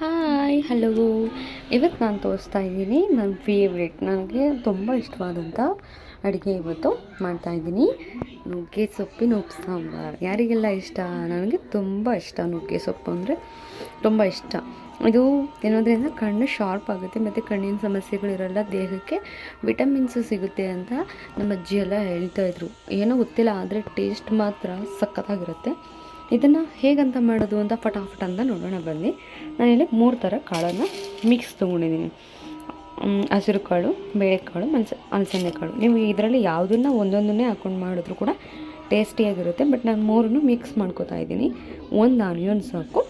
Hi hello ಇವತ್ತು ನಾನು ತೋರಿಸ್ತಾ ಇದ್ದೀನಿ ನನ್ನ ಫೇವ್ರೆಟ್ ನನಗೆ ತುಂಬ ಇಷ್ಟವಾದಂಥ ಅಡುಗೆ ಇವತ್ತು ಮಾಡ್ತಾ ಇದ್ದೀನಿ. ನುಗ್ಗೆ ಸೊಪ್ಪಿನ ಉಪ್ಪು ಸಾಂಬಾರು. ಯಾರಿಗೆಲ್ಲ ಇಷ್ಟ? ನನಗೆ ತುಂಬ ಇಷ್ಟ ನುಗ್ಗೆ ಸೊಪ್ಪು ಅಂದರೆ ತುಂಬ ಇಷ್ಟ. ಇದು ತಿನ್ನೋದ್ರಿಂದ ಕಣ್ಣು ಶಾರ್ಪ್ ಆಗುತ್ತೆ, ಮತ್ತು ಕಣ್ಣಿನ ಸಮಸ್ಯೆಗಳಿರಲ್ಲ ದೇಹಕ್ಕೆ ವಿಟಮಿನ್ಸು ಸಿಗುತ್ತೆ ಅಂತ ನಮ್ಮ ಅಜ್ಜಿ ಎಲ್ಲ ಹೇಳ್ತಾಯಿದ್ರು ಏನೋ ಗೊತ್ತಿಲ್ಲ, ಆದರೆ ಟೇಸ್ಟ್ ಮಾತ್ರ ಸಖತ್ತಾಗಿರುತ್ತೆ. ಇದನ್ನು ಹೇಗಂತ ಮಾಡೋದು ಅಂತ ಫಟಾಫಟ್ ಅಂತ ನೋಡೋಣ, ಬನ್ನಿ. ನಾನಿಲ್ಲಿ ಮೂರು ಥರ ಕಾಳನ್ನು ಮಿಕ್ಸ್ ತೊಗೊಂಡಿದ್ದೀನಿ. ಹಸಿರು ಕಾಳು ಬೇಳೆಕಾಳು ಮನ್ಸ, ಅಲಸಂದೆ ಕಾಳು. ನೀವು ಇದರಲ್ಲಿ ಯಾವುದನ್ನು ಒಂದೊಂದನ್ನೇ ಹಾಕ್ಕೊಂಡು ಮಾಡಿದ್ರು ಕೂಡ ಟೇಸ್ಟಿಯಾಗಿರುತ್ತೆ ಬಟ್ ನಾನು ಮೂರನ್ನು ಮಿಕ್ಸ್ ಮಾಡ್ಕೋತಾ ಇದ್ದೀನಿ. ಒಂದು ಆನಿಯನ್ ಸಾಕು,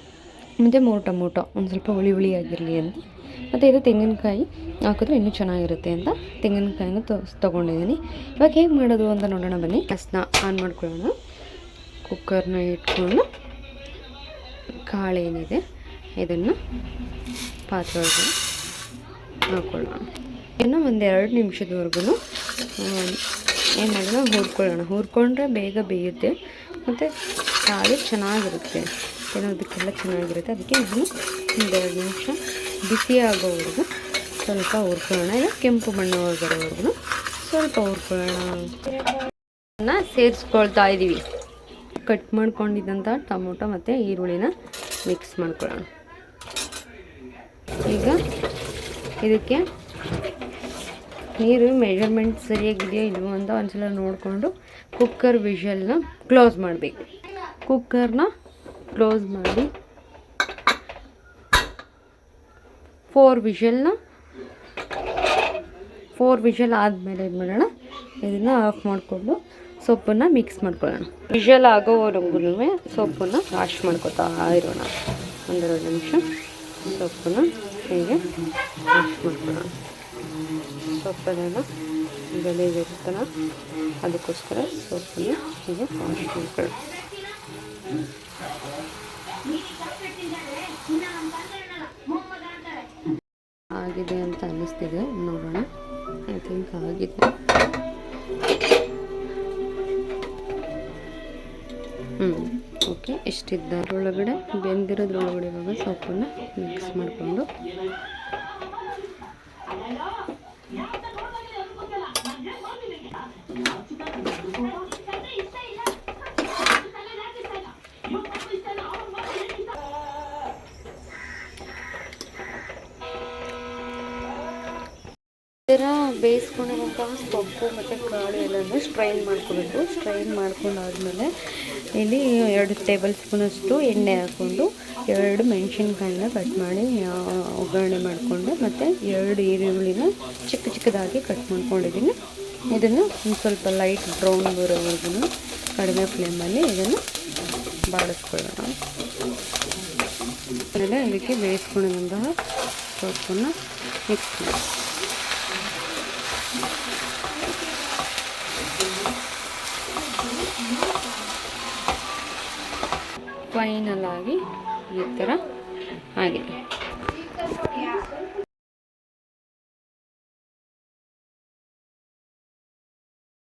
ಮತ್ತು ಮೂರು ಟೊಮೊಟೊ, ಒಂದು ಸ್ವಲ್ಪ ಹುಳಿ ಹುಳಿಯಾಗಿರಲಿ ಅಂತ. ಮತ್ತು ಇದು ತೆಂಗಿನಕಾಯಿ ಹಾಕಿದ್ರೆ ಇನ್ನೂ ಚೆನ್ನಾಗಿರುತ್ತೆ ಅಂತ ತೆಂಗಿನಕಾಯಿನ ತೊಗೊಂಡಿದ್ದೀನಿ. ಇವಾಗ ಹೇಗೆ ಮಾಡೋದು ಅಂತ ನೋಡೋಣ, ಬನ್ನಿ. ಗ್ಯಾಸ್ನ ಆನ್ ಮಾಡ್ಕೊಳ್ಳೋಣ. ಕುಕ್ಕರ್ನ ಇಟ್ಕೊಂಡು ಕಾಳೇನಿದೆ, ಇದನ್ನು ಪಾತ್ರೆ ಒಳಗಡೆ ಹಾಕ್ಕೊಳ್ಳೋಣ ಇನ್ನು ಒಂದೆರಡು ನಿಮಿಷದವರೆಗೂ ಏನು ಮಾಡೋಣ ಹುರ್ಕೊಳ್ಳೋಣ. ಹುರ್ಕೊಂಡ್ರೆ ಬೇಗ ಬೇಯುತ್ತೆ, ಮತ್ತು ಕಾಳು ಚೆನ್ನಾಗಿರುತ್ತೆ. ತಿನ್ನೋದಕ್ಕೆಲ್ಲ ಚೆನ್ನಾಗಿರುತ್ತೆ. ಅದಕ್ಕೆ ಇದನ್ನು ಒಂದೆರಡು ನಿಮಿಷ ಬಿಸಿ ಆಗೋವರೆಗೂ ಸ್ವಲ್ಪ ಹುರ್ಕೊಳ್ಳೋಣ. ಇಲ್ಲ, ಕೆಂಪು ಬಣ್ಣ ಬರೋವರೆಗೂ ಸ್ವಲ್ಪ ಹುರ್ಕೊಳ್ಳೋಣ ಸೇರಿಸ್ಕೊಳ್ತಾ ಇದ್ದೀವಿ ಕಟ್ ಮಾಡ್ಕೊಂಡಿದ್ದಂಥ ಟೊಮೊಟೊ ಮತ್ತು ಈರುಳ್ಳಿನ ಮಿಕ್ಸ್ ಮಾಡ್ಕೊಳ್ಳೋಣ. ಈಗ ಇದಕ್ಕೆ ನೀರು ಮೆಜರ್ಮೆಂಟ್ ಸರಿಯಾಗಿದೆಯೋ ಇಲ್ವೋ ಅಂತ ಒಂದ್ಸಲ ನೋಡಿಕೊಂಡು ಕುಕ್ಕರ್ ವಿಷಲ್ನ ಕ್ಲೋಸ್ ಮಾಡಬೇಕು. ಕುಕ್ಕರ್ನ ಕ್ಲೋಸ್ ಮಾಡಿ ಫೋರ್ ವಿಷಲ್ನ ಫೋರ್ ವಿಷಲ್ ಆದಮೇಲೆ ಏನು ಮಾಡೋಣ? ಇದನ್ನು ಆಫ್ ಮಾಡಿಕೊಂಡು ಸೊಪ್ಪನ್ನು ಮಿಕ್ಸ್ ಮಾಡ್ಕೊಳ್ಳೋಣ. ವಿಷಲ್ ಆಗೋವರೆಗೂ ಸೊಪ್ಪನ್ನು ವಾಶ್ ಮಾಡ್ಕೊತಾ ಇರೋಣ. ಒಂದೆರಡು ನಿಮಿಷ ಸೊಪ್ಪನ್ನು ಹೀಗೆ ವಾಶ್ ಮಾಡ್ಕೊಳ್ಳೋಣ. ಸೊಪ್ಪನ್ನೆಲ್ಲ ಗಲೀಜಿರ್ತಲ್ಲ ಅದಕ್ಕೋಸ್ಕರ ಸೊಪ್ಪನ್ನು ಹೀಗೆ ವಾಶ್ ಮಾಡ್ಕೊಳ್ಳೋಣ. ಆಗಿದೆ ಅಂತ ಅನ್ನಿಸ್ತಿದೆ. ನೋಡೋಣ. ಐ ಥಿಂಕ್ ಆಗಿದೆ. ಹ್ಞೂ ಓಕೆ ಇಷ್ಟಿದ್ದರೊಳಗಡೆ ಬೆಂದಿರೋದ್ರೊಳಗಡೆ ಇವಾಗ ಸೊಪ್ಪನ್ನು ಮಿಕ್ಸ್ ಮಾಡಿಕೊಂಡು. ಥರ ಬೇಯಿಸ್ಕೊಂಡಿರೋಂತಹ ಸೊಪ್ಪು ಮತ್ತು ಕಾಳು ಎಲ್ಲನೂ ಸ್ಟ್ರೈನ್ ಮಾಡ್ಕೋಬೇಕು. ಸ್ಟ್ರೈನ್ ಮಾಡ್ಕೊಂಡಾದ್ಮೇಲೆ ಇಲ್ಲಿ ಎರಡು ಟೇಬಲ್ ಸ್ಪೂನಷ್ಟು ಎಣ್ಣೆ ಹಾಕ್ಕೊಂಡು ಎರಡು ಮೆಣಸಿನ್ಕಾಯಿನ ಕಟ್ ಮಾಡಿ ಒಗ್ಗರಣೆ ಮಾಡಿಕೊಂಡು ಮತ್ತು ಎರಡು ಈರುಳ್ಳಿನ ಚಿಕ್ಕ ಚಿಕ್ಕದಾಗಿ ಕಟ್ ಮಾಡ್ಕೊಂಡಿದ್ದೀನಿ. ಇದನ್ನು ಒಂದು ಸ್ವಲ್ಪ ಲೈಟ್ ಬ್ರೌನ್ ಬರೋವರೆಗೂ ಕಡಿಮೆ ಫ್ಲೇಮಲ್ಲಿ ಇದನ್ನು ಬಾಡಿಸ್ಕೊಳ್ಳೋಣ ಆಮೇಲೆ ಇದಕ್ಕೆ ಬೇಯಿಸ್ಕೊಂಡಿರುವಂತಹ ಸೊಪ್ಪನ್ನು ಮಿಕ್ಸ್ ಮಾಡಿ. ಫೈನಲ್ ಆಗಿ ಈ ಥರ ಆಗಿದೆ.